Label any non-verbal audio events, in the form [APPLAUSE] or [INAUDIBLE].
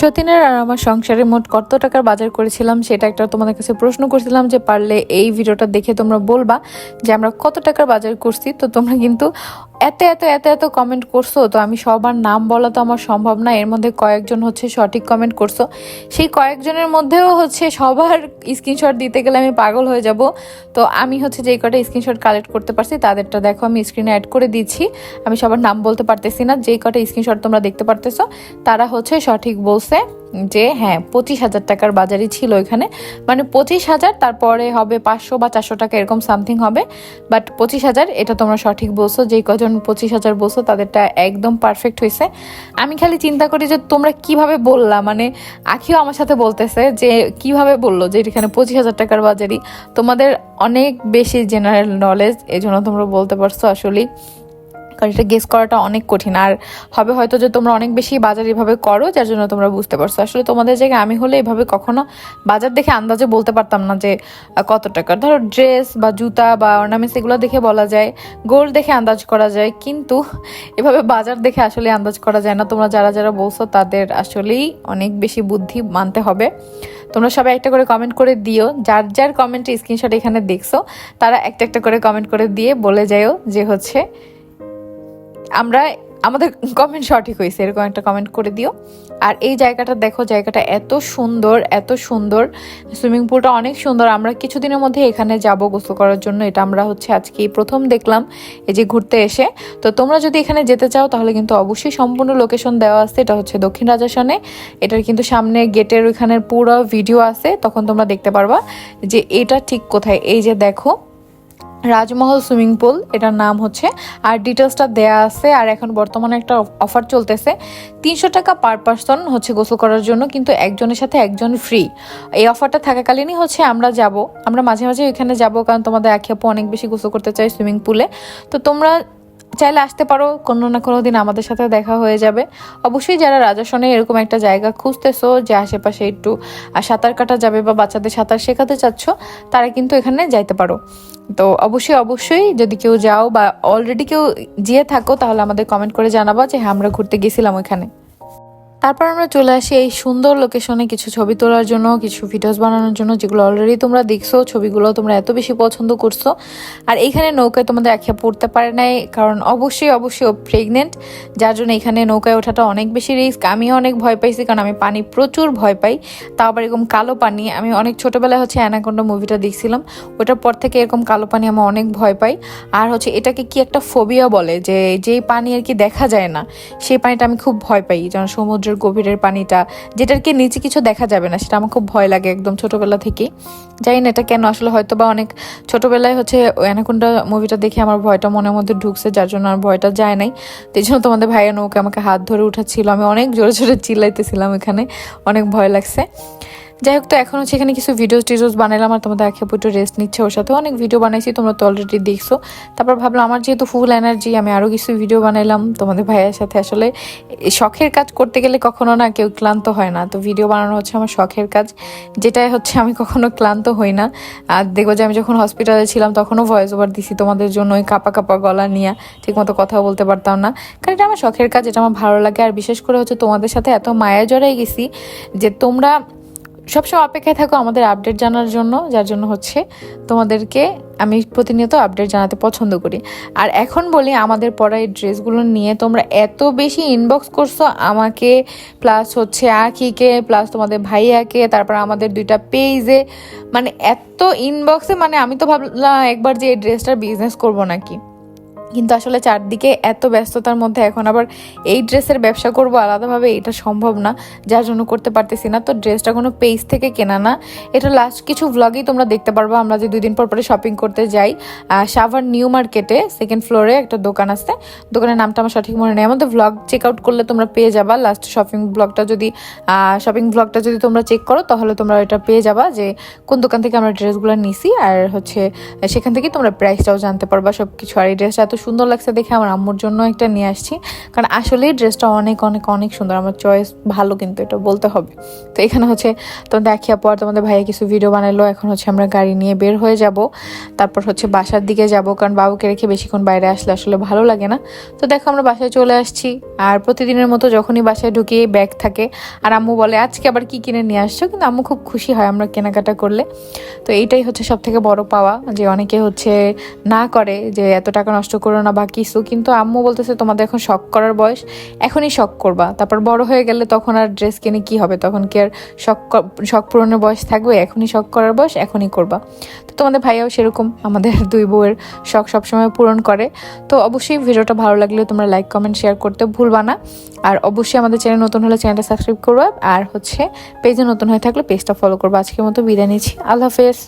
সতীনের আর আমার সংসারে মোট কত টাকার বাজার করেছিলাম সেটা একটা তোমাদের কাছে প্রশ্ন করছিলাম যে পারলে এই ভিডিওটা দেখে তোমরা বলবা যে আমরা কত টাকার বাজার করছি, তো তোমরা কিন্তু এত এত এত এত কমেন্ট করছ, তো আমি সবার নাম বলা তো আমার সম্ভব না। এর মধ্যে কয়েকজন হচ্ছে সঠিক কমেন্ট করছ। সেই কয়েকজনের মধ্যেও হচ্ছে সবার স্ক্রিনশট দিতে গেলে আমি পাগল হয়ে যাব। তো আমি হচ্ছে যেই কটা স্ক্রিনশট কালেক্ট করতে পারছি, তাদেরটা দেখো, আমি স্ক্রিনে অ্যাড করে দিচ্ছি। আমি সবার নাম বলতে পারতেছি না যেই কটা স্ক্রিনশট তোমরা দেখতে পারতেছো, তারা হচ্ছে সঠিক বলছে। যে হ্যাঁ পঁচিশ হাজার টাকার বাজারই ছিল এখানে। মানে পঁচিশ হাজার, তারপরে হবে পাঁচশো বা চারশো টাকা, এরকম সামথিং হবে। বাট পঁচিশ হাজার, এটা তোমরা সঠিক বলছো। যেই কজন পঁচিশ হাজার বলছো, তাদেরটা একদম পারফেক্ট হয়েছে আমি খালি চিন্তা করি যে, তোমরা কীভাবে বললা? মানে আখিও আমার সাথে বলতেছে যে, কীভাবে বলল যে, এখানে পঁচিশ হাজার টাকার বাজারই। তোমাদের অনেক বেশি জেনারেল নলেজ এই জন্য তোমরা বলতে পারছ আসলেই। কারণ এটা গেস করাটা অনেক কঠিন। আর হবে হয়তো যে তোমরা অনেক বেশি বাজার এভাবে করো, যার জন্য তোমরা বুঝতে পারছ। আসলে তোমাদের জায়গায় আমি হলে এভাবে কখনো বাজার দেখে আন্দাজে বলতে পারতাম না যে কত টাকা। ধরো ড্রেস বা জুতা বা অর্নামেন্টস এগুলো দেখে বলা যায় গোল্ড দেখে আন্দাজ করা যায়, কিন্তু এভাবে বাজার দেখে আসলে আন্দাজ করা যায় না। তোমরা যারা যারা বলছো তাদের আসলেই অনেক বেশি বুদ্ধি মানতে হবে। তোমরা সবাই একটা করে কমেন্ট করে দিও। যার যার কমেন্টে স্ক্রিনশট এখানে দেখছ, তারা একটা একটা করে কমেন্ট করে দিয়ে বলে যাও যে হচ্ছে আমরা, আমাদের কমেন্ট সঠিক হয়েছে, এরকম একটা কমেন্ট করে দিও। আর এই জায়গাটা দেখো, জায়গাটা এত সুন্দর এত সুন্দর। সুইমিং পুলটা অনেক সুন্দর। আমরা কিছুদিনের মধ্যে এখানে যাব গোসল করার জন্য। এটা আমরা হচ্ছে আজকে প্রথম দেখলাম, এই যে ঘুরতে এসে। তো তোমরা যদি এখানে যেতে চাও, তাহলে কিন্তু অবশ্যই সম্পূর্ণ লোকেশন দেওয়া আছে। এটা হচ্ছে দক্ষিণ রাজাসনে এটার কিন্তু সামনে গেটের ওইখানের পুরো ভিডিও আছে। তখন তোমরা দেখতে পারবা যে এটা ঠিক কোথায়। এই যে দেখো রাজমহল সুইমিং পুল, এটার নাম হচ্ছে। আর ডিটেলসটা দেয়া আছে, আর এখন বর্তমানে একটা অফার চলতেছে। তিনশো টাকা পার পার্সন হচ্ছে গোসল করার জন্য, কিন্তু একজনের সাথে একজন ফ্রি। এই অফারটা থাকাকালীনই হচ্ছে আমরা যাব। আমরা মাঝে মাঝে এখানে যাব, কারণ তোমাদের একে অনেক বেশি গোসল করতে চাই সুইমিং পুলে। তো তোমরা চাইলে আসতে পারো, কোনো না কোনো দিন আমাদের সাথে দেখা হয়ে যাবে। অবশ্যই যারা রাজাসনে এরকম একটা জায়গা খুঁজতেছো যে আশেপাশে একটু সাঁতার কাটা যাবে বা বাচ্চাদের সাঁতার শেখাতে চাচ্ছ, তারা কিন্তু এখানে যাইতে পারো। তো অবশ্যই অবশ্যই যদি কেউ যাও বা অলরেডি কেউ যেয়ে থাকো, তাহলে আমাদের কমেন্ট করে জানাব যে হ্যাঁ আমরা ঘুরতে গেছিলাম ওইখানে। তারপর আমরা চলে আসি এই সুন্দর লোকেশনে কিছু ছবি তোলার জন্য, কিছু ভিডিওস বানানোর জন্য, যেগুলো অলরেডি তোমরা দেখছ, ছবিগুলো তোমরা এত বেশি পছন্দ করছ। আর এখানে নৌকায় তোমাদের একে পড়তে পারে নাই, কারণ অবশ্যই অবশ্যই প্রেগনেন্ট যার জন্য এখানে নৌকায় ওঠাটা অনেক বেশি রিস্ক আমিও অনেক ভয় পাইছি, কারণ আমি পানি প্রচুর ভয় পাই, তাও আবার এরকম কালো পানি। আমি অনেক ছোটবেলায় হচ্ছে অ্যানাকোন্ডা মুভিটা দেখছিলাম, ওটার পর থেকে এরকম কালো পানি আমি অনেক ভয় পাই। আর হচ্ছে এটাকে কি একটা ফোবিয়া বলে, যে যেই পানি আর কি দেখা যায় না, সেই পানিটা আমি খুব ভয় পাই যেমন সমুদ্রের গভীরের পানিটা, যেটার কি নিচে কিছু দেখা যাবে না, সেটা আমার খুব ভয় লাগে একদম ছোটবেলা থেকেই। জানি না এটা কেন, আসলে হয়তো বা অনেক ছোটবেলায় হচ্ছে অ্যানাকোন্ডা মুভিটা দেখে আমার ভয়টা মনের মধ্যে ঢুকছে, যার জন্য আমার ভয়টা যায় নাই। তো এই জন্য তোমাদের ভাইয়ের নৌকে আমাকে হাত ধরে উঠাচ্ছিল, আমি অনেক জোরে জোরে চিল্লাইতেছিলাম এখানে, অনেক ভয় লাগছে। যাই হোক, তো এখন হচ্ছে এখানে কিছু ভিডিওস টিডিওস বানালাম আর তোমাদের আখে একটু রেস্ট নিচ্ছে ওর সাথে। অনেক ভিডিও বানাইছি, তোমরা তো অলরেডি দেখছ। তারপর ভাবলাম, আমার যেহেতু ফুল এনার্জি আমি আরও কিছু ভিডিও বানাইলাম তোমাদের ভাইয়ের সাথে। আসলে শখের কাজ করতে গেলে কখনো না কেউ ক্লান্ত হয় না। তো ভিডিও বানানো হচ্ছে আমার শখের কাজ, যেটাই হচ্ছে আমি কখনো ক্লান্ত হই না। আর দেখব যে আমি যখন হসপিটালে ছিলাম, তখনও ভয়েস ওভার দিছি তোমাদের জন্য ওই কাপা কাপা গলা নিয়ে। ঠিকমতো কথা বলতে পারতাম না। কারণ এটা আমার শখের কাজ, এটা আমার ভালো লাগে। আর বিশেষ করে হচ্ছে তোমাদের সাথে এত মায়া জড়াই গেছি যে তোমরা সবসময় অপেক্ষায় থাকো আমাদের আপডেট জানার জন্য, যার জন্য হচ্ছে তোমাদেরকে আমি প্রতিনিয়ত আপডেট জানাতে পছন্দ করি। আর এখন বলি আমাদের পরা এই ড্রেসগুলো নিয়ে, তোমরা এত বেশি ইনবক্স করছ আমাকে প্লাস হচ্ছে আখিকে প্লাস তোমাদের ভাইয়াকে, তারপর আমাদের দুইটা পেজে মানে এত ইনবক্সে মানে আমি তো ভাবলাম একবার যে এই ড্রেসটার বিজনেস করব নাকি। কিন্তু আসলে চারদিকে এত ব্যস্ততার মধ্যে এখন আবার এই ড্রেসের ব্যবসা করব আলাদাভাবে, এটা সম্ভব না। যার জন্য করতে পারতেছি না। তো ড্রেসটা কোনো পেজ থেকে কেনা না। এটা লাস্ট কিছু ভ্লগেই তোমরা দেখতে পারব। আমরা যে দুই দিন পর পরে শপিং করতে যাই সাভার নিউ মার্কেটে সেকেন্ড ফ্লোরে একটা দোকান আছে। দোকানের নামটা আমার সঠিক মনে নেই। আমাদের ভ্লগ চেক আউট করলে তোমরা পেয়ে যাবা। লাস্ট শপিং ব্লগটা যদি শপিং ব্লগটা যদি তোমরা চেক করো, তাহলে তোমরা এটা পেয়ে যাবা যে কোন দোকান থেকে আমরা ড্রেসগুলো নিছি। আর হচ্ছে, সেখান থেকে তোমরা প্রাইসটাও জানতে পারবা সব কিছু আর এই ড্রেসটা এত সুন্দর লাগছে দেখে আমার আম্মুর জন্য একটা নিয়ে আসছি। কারণ আসলেই ড্রেসটা অনেক অনেক অনেক সুন্দর। আমার চয়েস ভালো কিন্তু এটা বলতে হবে। তো এখানে হচ্ছে তো দেখিয়া পর তোমাদের ভাইয়া কিছু ভিডিও বানালো এখন হচ্ছে আমরা গাড়ি নিয়ে বের হয়ে যাব। তারপর হচ্ছে বাসার দিকে যাব। কারণ বাবুকে রেখে বেশিক্ষণ বাইরে আসলে আসলে ভালো লাগে না। তো দেখো আমরা বাসায় চলে আসছি। আর প্রতিদিনের মতো যখনই বাসায় ঢুকিয়ে ব্যাগ থাকে। আর আম্মু বলে, আজকে আবার কি কিনে নিয়ে আসছো? কিন্তু আম্মু খুব খুশি হয় আমরা কেনাকাটা করলে। তো এইটাই হচ্ছে সব থেকে বড় পাওয়া যে অনেকে হচ্ছে না করে যে এত টাকা নষ্ট করো না বা কিছু, কিন্তু আম্মু বলতেছে তোমাদের এখন শখ করার বয়স, এখনই শখ করবা। তারপর বড় হয়ে গেলে তখন আর ড্রেস কিনে কি হবে? তখন কি আর শখ শখ পূরণের বয়স থাকবে? এখনই শখ করার বয়স, এখনই করবা। তো তোমাদের ভাইয়াও সেরকম, আমাদের [LAUGHS] দুই বউয়ের শখ সবসময় পূরণ করে। তো অবশ্যই ভিডিওটা ভালো লাগলে তোমরা লাইক কমেন্ট শেয়ার করতে ভুলবা না। আর অবশ্যই আমাদের চ্যানেল নতুন হলে চ্যানেলটা সাবস্ক্রাইব করবে। আর হচ্ছে পেজে নতুন হয়ে থাকলে পেজটা ফলো করব। আজকের মতো বিদায় নিচ্ছি। আল্লাহ হাফেজ।